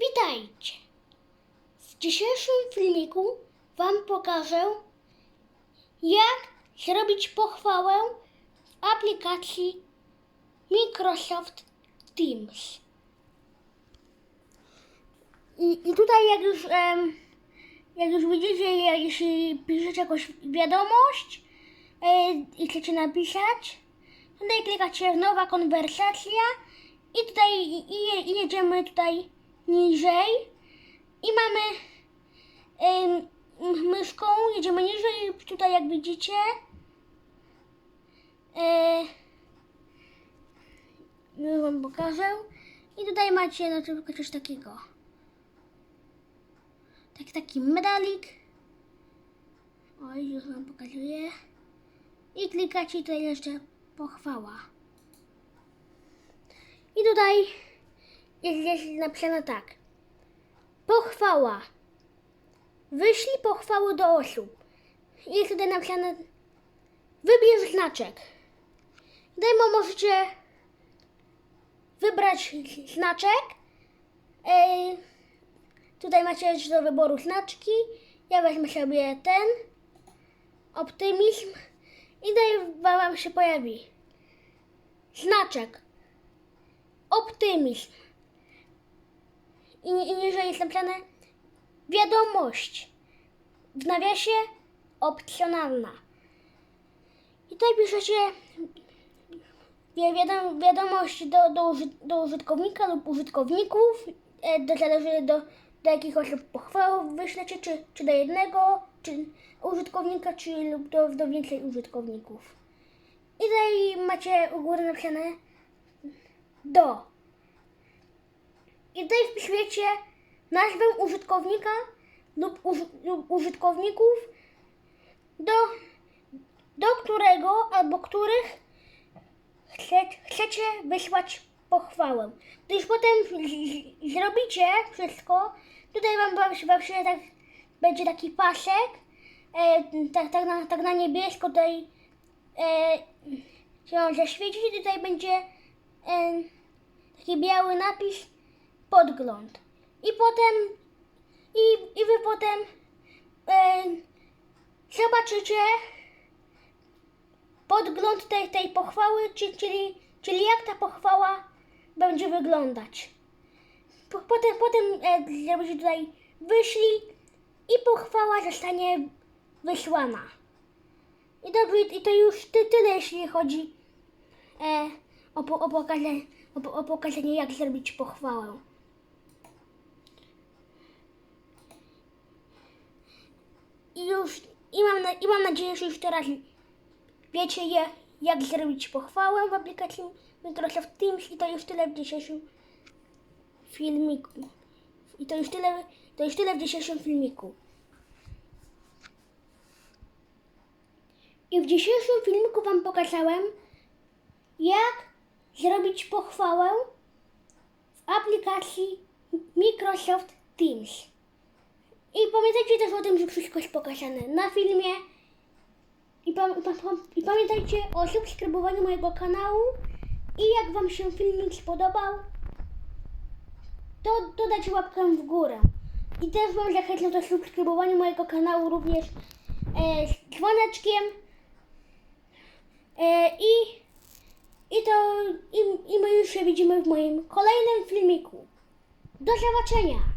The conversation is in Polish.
Witajcie! W dzisiejszym filmiku Wam pokażę, jak zrobić pochwałę w aplikacji Microsoft Teams. I, i tutaj, jak już, em, jak już widzicie, jeśli piszecie jakąś wiadomość e, i chcecie napisać, tutaj klikacie nowa konwersacja i tutaj i, i jedziemy tutaj niżej i mamy myszką, jedziemy niżej, tutaj jak widzicie. E, już wam pokażę. I tutaj macie na przykład coś takiego. Taki, taki medalik. Oj, już wam pokazuję. I klikacie tutaj jeszcze pochwała. I tutaj jest, napisane tak. Pochwała. Wyślij pochwały do osób. Jest tutaj napisane wybierz znaczek. Tutaj mo- możecie wybrać znaczek. Ej, tutaj macie jeszcze do wyboru znaczki. Ja wezmę sobie ten. Optymizm. I tutaj wam się pojawi znaczek. Optymizm. I, i niżej jest napisane wiadomość. W nawiasie opcjonalna. I tutaj piszecie wi- wiadom, wiadomość do, do, do użytkownika lub użytkowników. E, to zależy do, do jakich osób pochwał wyślecie, czy, czy do jednego czy użytkownika, czy lub do, do więcej użytkowników. I tutaj macie u góry napisane do. I tutaj wpisujecie nazwę użytkownika lub, lub użytkowników, do, do którego albo których chce, chcecie wysłać pochwałę. Gdy już potem z, z, zrobicie wszystko, tutaj wam, wam, się- tak, będzie taki pasek, e, tak, tak, na, tak na niebiesko tutaj e, się on zaświecić i tutaj będzie e, taki biały napis podgląd. I potem i, i wy potem e, zobaczycie podgląd tej, tej pochwały, czy, czyli, czyli jak ta pochwała będzie wyglądać. Po, potem potem e, tutaj wyślij i pochwała zostanie wysłana. I dobrze, i to już ty, tyle, jeśli chodzi e, o, po- o, pokazanie, o, o pokazanie, jak zrobić pochwałę. Już, i mam, na, i mam nadzieję, że już teraz wiecie, je, jak zrobić pochwałę w aplikacji Microsoft Teams i to już tyle w dzisiejszym filmiku. I to już tyle, to już tyle w dzisiejszym filmiku. I w dzisiejszym filmiku Wam pokazałem, jak zrobić pochwałę w aplikacji Microsoft Teams. Pamiętajcie też o tym, że wszystko jest pokazane na filmie. I, pa, pa, pa, I pamiętajcie o subskrybowaniu mojego kanału. I jak Wam się filmik spodobał, to dodać łapkę w górę. I też Wam zachęcam do subskrybowania mojego kanału również e, z dzwoneczkiem. E, i, i to i, i my już się widzimy w moim kolejnym filmiku. Do zobaczenia!